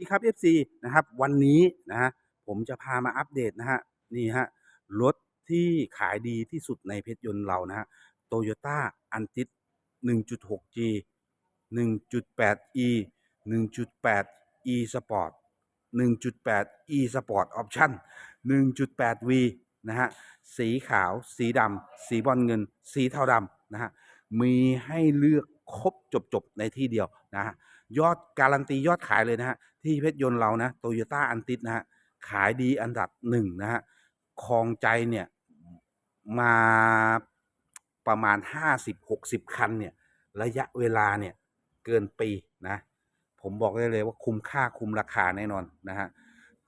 ดีครับ FC นะครับ วันนี้นะฮะผมจะพามาอัปเดตนะฮะนี่ฮะรถที่ขายดีที่สุดในเพชรยนต์เรานะฮะโตโยต้าอันติด 1.6G 1.8E 1.8 E Sport 1.8 E Sport Option 1.8V นะฮะสีขาว สีดำสีบอลเงิน สีเทาดำนะฮะมีให้เลือกครบจบๆในที่เดียวนะฮะ ยอดการันตียอดขายเลยนะฮะที่เพชรยนต์เรานะโตโยต้าอันติดนะฮะขายดีอันดับหนึ่งนะฮะครองใจเนี่ยมาประมาณ 50-60 คันเนี่ยระยะเวลาเนี่ยเกินปีนะผมบอกได้เลยว่าคุ้มค่าคุ้มราคาแน่นอนนะฮะ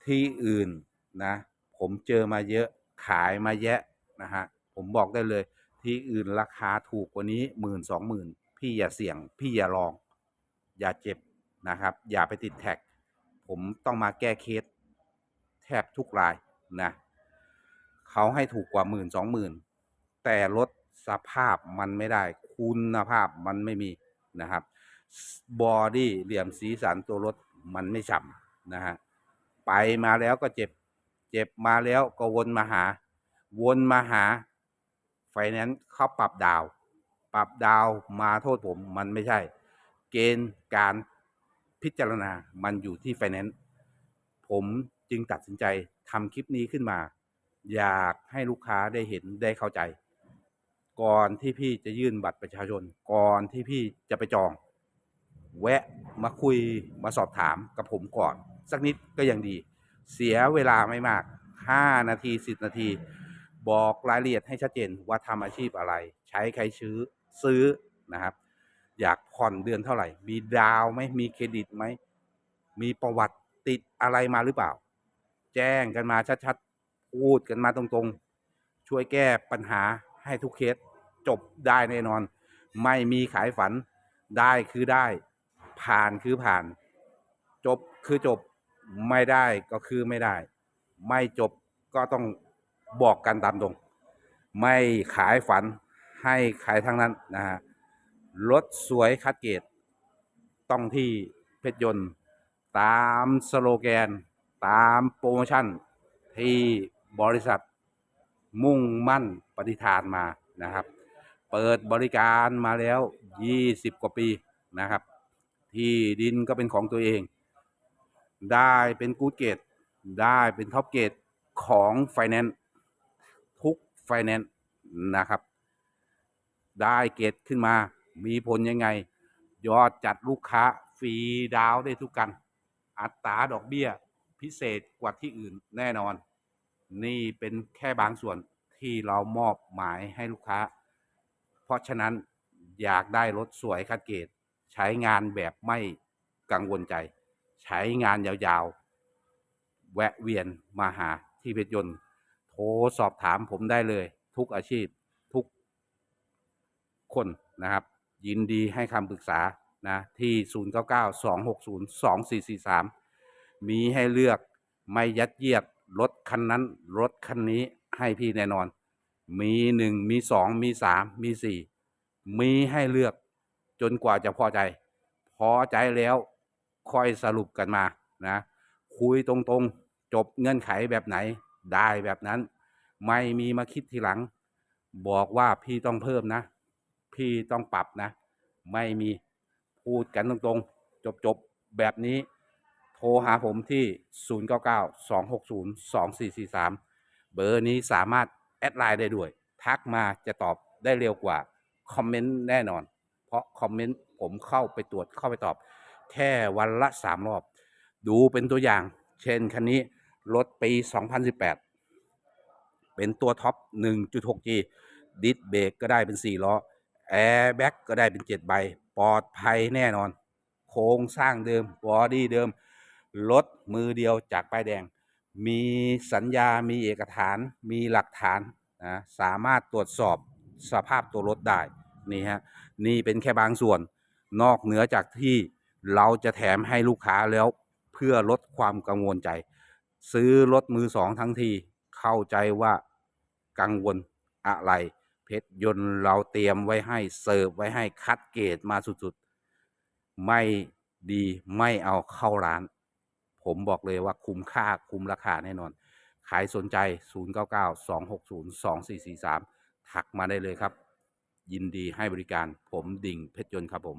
ที่อื่นนะผมเจอมาเยอะขายมาแยะนะฮะผมบอกได้เลยที่อื่นราคาถูกกว่านี้หมื่นสองหมื่นพี่อย่าเสี่ยงพี่อย่าลอง อย่าเจ็บนะครับ อย่าไปติดแท็ก ผมต้องมาแก้เคสแทบทุกรายนะเขาให้ถูกกว่าหมื่นสองหมื่นแต่รถสภาพมันไม่ได้ คุณภาพมันไม่มีนะครับบอดี้เหลี่ยมสีสันตัวรถมันไม่ฉ่ำนะฮะไปมาแล้วก็เจ็บ เจ็บมาแล้วก็วนมาหา วนมาหา ไฟแนนซ์เขาปรับดาว ปรับดาวมาโทษผมมันไม่ใช่ เกณฑ์การพิจารณามันอยู่ที่ไฟแนนซ์ผมจึงตัดสินใจทำคลิปนี้ขึ้นมา อยากให้ลูกค้าได้เห็นได้เข้าใจ ก่อนที่พี่จะยื่นบัตรประชาชน ก่อนที่พี่จะไปจอง แวะมาคุยมาสอบถามกับผมก่อน สักนิดก็ยังดี เสียเวลาไม่มาก 5 นาที 10 นาที บอกรายละเอียดให้ชัดเจนว่าทำอาชีพอะไร ใช้ใครซื้อซื้อนะครับ อยากผ่อนเดือนเท่าไหร่ มีดาวไหมมีเครดิตไหม มีประวัติติดอะไรมาหรือเปล่า แจ้งกันมาชัดๆ พูดกันมาตรงๆ ช่วยแก้ปัญหาให้ทุกเคสจบได้แน่นอน ไม่มีขายฝันได้คือได้ ผ่านคือผ่าน จบคือจบไม่ได้ก็คือไม่ได้ ไม่จบก็ต้องบอกกันตามตรง ไม่ขายฝันให้ใครทั้งนั้นนะฮะ รถสวยคัดเกรดต้องที่เพชรยนต์ ตามสโลแกน ตามโปรโมชั่น ที่บริษัทมุ่งมั่นปฏิฐานมานะครับ เปิดบริการมาแล้ว 20 กว่าปีนะครับ ที่ดินก็เป็นของตัวเอง ได้เป็นกูดเกตได้เป็นท็อปเกตของไฟแนนซ์ทุกไฟแนนซ์นะครับ ได้เกตขึ้นมา มีผลยังไง ยอดจัดลูกค้าฟรีดาวได้ทุกกัน อัตราดอกเบี้ยพิเศษกว่าที่อื่นแน่นอน นี่เป็นแค่บางส่วนที่เรามอบหมายให้ลูกค้า เพราะฉะนั้นอยากได้รถสวยคัดเกรดใช้งานแบบไม่กังวลใจ ใช้งานยาวๆ แวะเวียนมาหาที่เพชรยนต์โทรสอบถามผมได้เลย ทุกอาชีพทุกคนนะครับ ยินดีให้คำปรึกษานะที่ 0992602443 มีให้เลือกไม่ยัดเยียดรถคันนั้น รถคันนี้ให้พี่แน่นอน มีหนึ่งมีสองมีสามมีสี่มีให้เลือกจนกว่าจะพอใจ พอใจแล้วค่อยสรุปกันมานะคุยตรงๆ จบเงื่อนไขแบบไหนได้แบบนั้น ไม่มีมาคิดทีหลัง บอกว่าพี่ต้องเพิ่มนะ พี่ต้องปรับนะ ไม่มีพูดกันตรงๆ จบๆ แบบนี้ โทรหาผมที่ 0992602443 เบอร์นี้สามารถแอดไลน์ได้ด้วย ทักมาจะตอบได้เร็วกว่า คอมเมนต์แน่นอน เพราะคอมเมนต์ผมเข้าไปตรวจเข้าไปตอบ แค่วันละ 3 รอบ ดูเป็นตัวอย่าง เช่นคันนี้รถปี 2018 เป็นตัวท็อป 1.6G ดิสเบรกก็ได้เป็น 4 ล้อ แอร์แบ็กก็ได้เป็น7ใบ ปลอดภัยแน่นอน โครงสร้างเดิมบอดี้เดิม รถมือเดียวจากป้ายแดง มีสัญญามีเอกสารมีหลักฐานนะสามารถตรวจสอบสภาพตัวรถได้ นี่ฮะ นี่เป็นแค่บางส่วน นอกเหนือจากที่เราจะแถมให้ลูกค้าแล้วเพื่อลดความกังวลใจ ซื้อรถมือสองทั้งที เข้าใจว่ากังวลอะไร ชรยนต์เราเตรียมไว้ให้เสิร์ฟไว้ให้คัดเกรดมาสุดๆ ไม่ดีไม่เอาเข้าร้าน ผมบอกเลยว่าคุ้มค่าคุ้มราคาแน่นอน ขายสนใจ 0992602443ทักมาได้เลยครับ ยินดีให้บริการผมดิ่งเพชรยนต์ครับผม